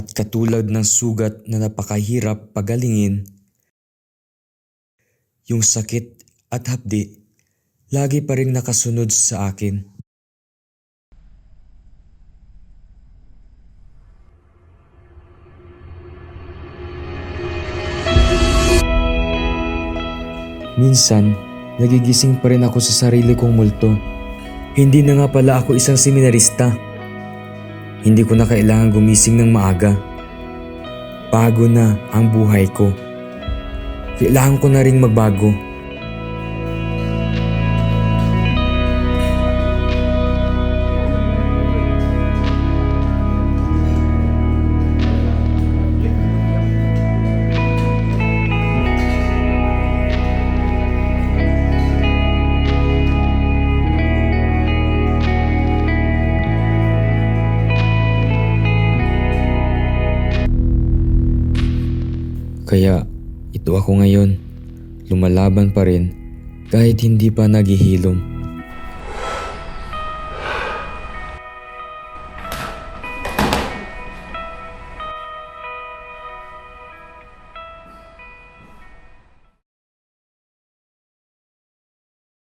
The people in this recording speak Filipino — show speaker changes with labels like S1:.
S1: At katulad ng sugat na napakahirap pagalingin, yung sakit at hapdi lagi pa rin nakasunod sa akin. Minsan, nagigising pa rin ako sa sarili kong multo. Hindi na nga pala ako isang seminarista. Hindi ko na kailangan gumising ng maaga. Bago na ang buhay ko. Kailangan ko na ring magbago. Kaya ito ako ngayon, lumalaban pa rin kahit hindi pa naghihilom.